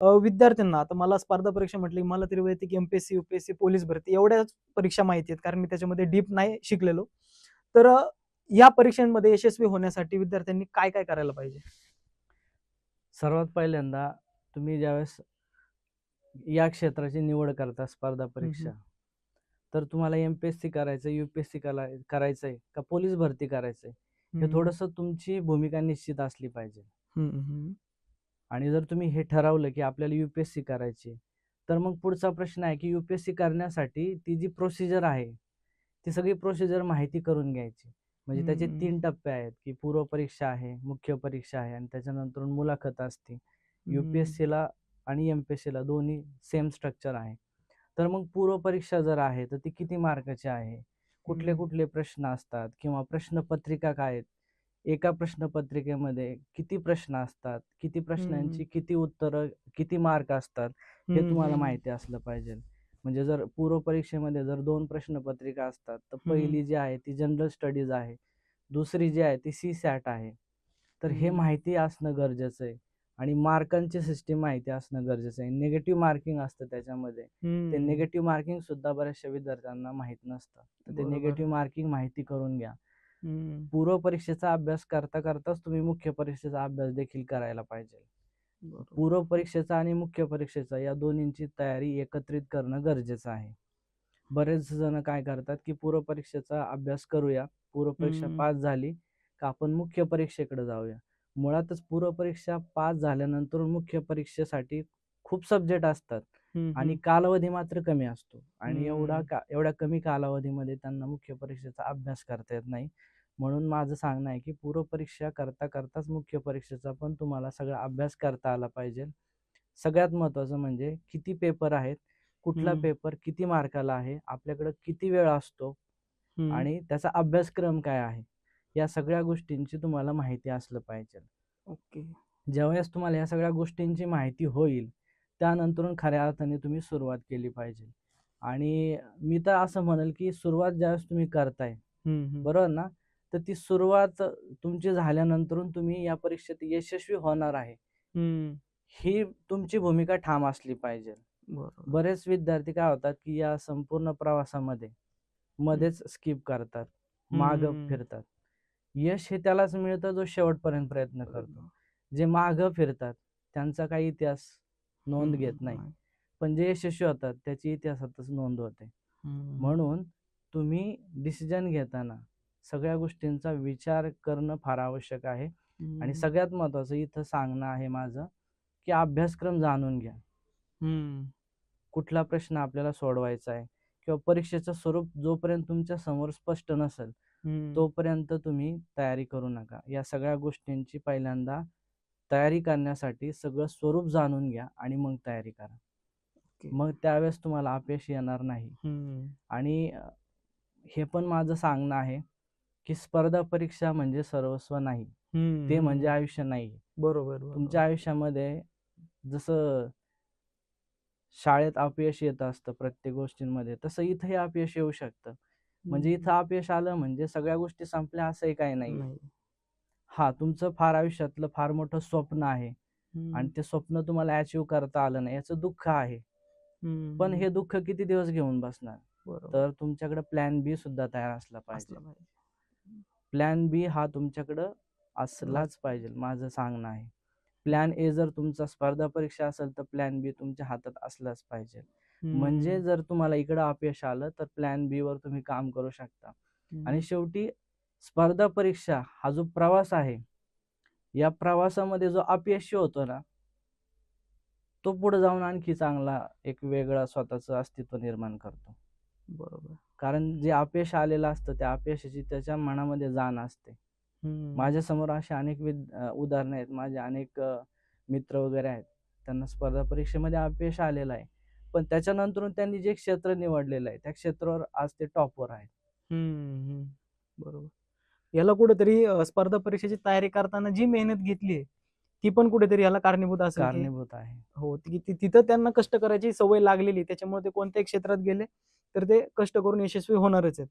विद्यार्थ्यांना आता मला स्पर्धा परीक्षा म्हटली मला तरी वैयक्तिक एमपीएससी युपीएससी पोलीस भरती एवढ्याच परीक्षा माहिती आहेत कारण मी त्याच्यामध्ये डीप नाही शिकलेलो. तर या परीक्षांमध्ये यशस्वी होण्यासाठी विद्यार्थ्यांनी काय काय करायला पाहिजे? सर्वात पहिल्यांदा तुम्ही ज्यावेळेस या क्षेत्राची निवड करता स्पर्धा परीक्षा तर तुम्हाला एम पी एस सी करायचं यू पी एस सी करायचं आहे का पोलीस भरती करायचंय हे थोडंसं तुमची भूमिका निश्चित असली पाहिजे. आणि जर तुम्ही हे ठरवलं की आपल्याला यू पी एस सी करायची तर मग पुढचा प्रश्न आहे की यू पी एस सी करण्यासाठी ती जी प्रोसिजर आहे ती सगळी प्रोसिजर माहिती करून घ्यायची. म्हणजे त्याचे. तीन टप्पे आहेत की पूर्व परीक्षा आहे मुख्य परीक्षा आहे आणि त्याच्यानंतर मुलाखत असते. यू पी एस सीला आणि एम पी एस सीला दोन्ही सेम स्ट्रक्चर आहे. तर मग पूर्व परीक्षा जर आहे तर ती किती मार्काची आहे? कुठले. कुठले प्रश्न असतात किंवा प्रश्नपत्रिका काय आहेत? एका प्रश्नपत्रिकेमध्ये किती प्रश्न असतात किती प्रश्नांची किती उत्तरं किती मार्क असतात हे तुम्हाला. माहिती असलं पाहिजे म्हणजे जर पूर्व परीक्षेमध्ये जर दोन प्रश्नपत्रिका असतात तर पहिली जी आहे ती जनरल स्टडीज आहे दुसरी जी आहे ती सी सॅट आहे तर हे. माहिती असणं गरजेचं आहे आणि मार्कांची सिस्टीम माहिती असणं गरजेचं आहे निगेटिव्ह मार्किंग असतं त्याच्यामध्ये ते. निगेटिव्ह मार्किंग सुद्धा बऱ्याचशा विद्यार्थ्यांना माहीत नसतं तर ते. निगेटिव्ह मार्किंग माहिती करून घ्या. पूर्व परीक्षेचा अभ्यास करता करताच तुम्ही मुख्य परीक्षेचा अभ्यास देखील करायला पाहिजे. पूर्व परीक्षेचा आणि मुख्य परीक्षेचा या दोन्हींची तयारी एकत्रित करणं गरजेचं आहे बरेच जण काय करतात की पूर्व परीक्षेचा अभ्यास करूया पूर्व परीक्षा. पास झाली का आपण मुख्य परीक्षेकडे जाऊया मुळातच पूर्व परीक्षा पास झाल्यानंतर मुख्य परीक्षेसाठी खूप सब्जेक्ट असतात आणि. कालावधी मात्र कमी असतो आणि एवढा एवढ्या कमी कालावधीमध्ये त्यांना मुख्य परीक्षेचा अभ्यास करता येत नाही म्हणून माझं सांगणं आहे की पूर्व परीक्षा करता करताच मुख्य परीक्षेचा पण तुम्हाला सगळा अभ्यास करता आला पाहिजे सगळ्यात महत्त्वाचं म्हणजे किती पेपर आहेत कुठला. पेपर किती मार्काला आहे आपल्याकडं किती वेळ असतो. आणि त्याचा अभ्यासक्रम काय आहे या सगळ्या गोष्टींची तुम्हाला माहिती असलं पाहिजे ओके ज्यावेळेस तुम्हाला या सगळ्या गोष्टींची माहिती होईल त्यानंतरून खऱ्या अर्थाने तुम्ही सुरुवात केली पाहिजे आणि मी तर असं म्हणेल की सुरुवात ज्यावेळेस तुम्ही करताय. बरोबर ना तर ती सुरुवात तुमची झाल्यानंतरून तुम्ही या परीक्षेत यशस्वी होणार आहे. ही तुमची भूमिका ठाम असली पाहिजे. बरेच विद्यार्थी काय होतात की या संपूर्ण प्रवासामध्ये मध्येच स्किप करतात माग. फिरतात. यश हे त्यालाच मिळतं जो शेवटपर्यंत प्रयत्न करतो. जे माग फिरतात त्यांचा काही इतिहास नोंद घेत नाही. पण जे यशस्वी होतात त्याची इतिहासातच नोंद होते. म्हणून तुम्ही डिसिजन घेताना सगळ्या गोष्टींचा विचार करणं फार आवश्यक आहे आणि. सगळ्यात महत्त्वाचं इथं सांगणं आहे माझं की अभ्यासक्रम जाणून घ्या. कुठला प्रश्न आपल्याला सोडवायचा आहे किंवा परीक्षेचं स्वरूप जोपर्यंत तुमच्यासमोर स्पष्ट नसेल. तोपर्यंत तुम्ही तयारी करू नका या सगळ्या गोष्टींची पहिल्यांदा तयारी करण्यासाठी सगळं स्वरूप जाणून घ्या आणि मग तयारी करा. मग त्यावेळेस तुम्हाला अपयश येणार नाही. आणि हे पण माझं सांगणं आहे की स्पर्धा परीक्षा म्हणजे सर्वस्व नाही. ते म्हणजे. आयुष्य नाही बरोबर. तुमच्या आयुष्यामध्ये जसं शाळेत अपयश येत असतं प्रत्येक गोष्टींमध्ये तसं इथंही अपयश येऊ शकतं म्हणजे. इथं अपयश आलं म्हणजे सगळ्या गोष्टी संपल्या असंही काही नाही नाही हा तुमचं फार आयुष्यातलं फार मोठं स्वप्न आहे. आणि ते स्वप्न तुम्हाला अचीव करता आलं नाही याचं दुःख आहे. पण हे दुःख किती दिवस घेऊन बसणार तर तुमच्याकडे प्लॅन बी सुद्धा तयार असलं पाहिजे. प्लॅन बी हा तुमच्याकडं असलाच पाहिजे माझं सांगणं आहे. प्लॅन ए जर तुमचा स्पर्धा परीक्षा असेल तर प्लॅन बी तुमच्या हातात असलाच पाहिजे. म्हणजे. जर तुम्हाला इकडं अपयश आलं तर प्लॅन बी वर तुम्ही काम करू शकता. आणि शेवटी स्पर्धा परीक्षा हा जो प्रवास आहे या प्रवासामध्ये जो अपयशी होतो ना तो पुढे जाऊन आणखी चांगला एक वेगळा स्वतःचं अस्तित्व निर्माण करतो. बरोबर. कारण जे अपयश आलेलं असतं त्या अपयशाची त्याच्या मनामध्ये जाण असते. हम्म. माझ्यासमोर असे अनेक उदाहरणं आहेत. माझे अनेक मित्र वगैरे आहेत. त्यांना स्पर्धा परीक्षेमध्ये अपयश आलेलं आहे. पण त्याच्यानंतरून त्यांनी जे क्षेत्र निवडलेलं आहे त्या क्षेत्रावर आज ते टॉपवर आहेत. बरोबर. याला कुठेतरी स्पर्धा परीक्षेची तयारी करताना जी मेहनत घेतली ती पण कुठेतरी याला कारणीभूत असेल कारणीभूत आहे. हो तिथं त्यांना कष्ट करायची सवय लागलेली त्याच्यामुळे ते कोणत्याही क्षेत्रात गेले तर ते कष्ट करून यशस्वी होणारच आहेत.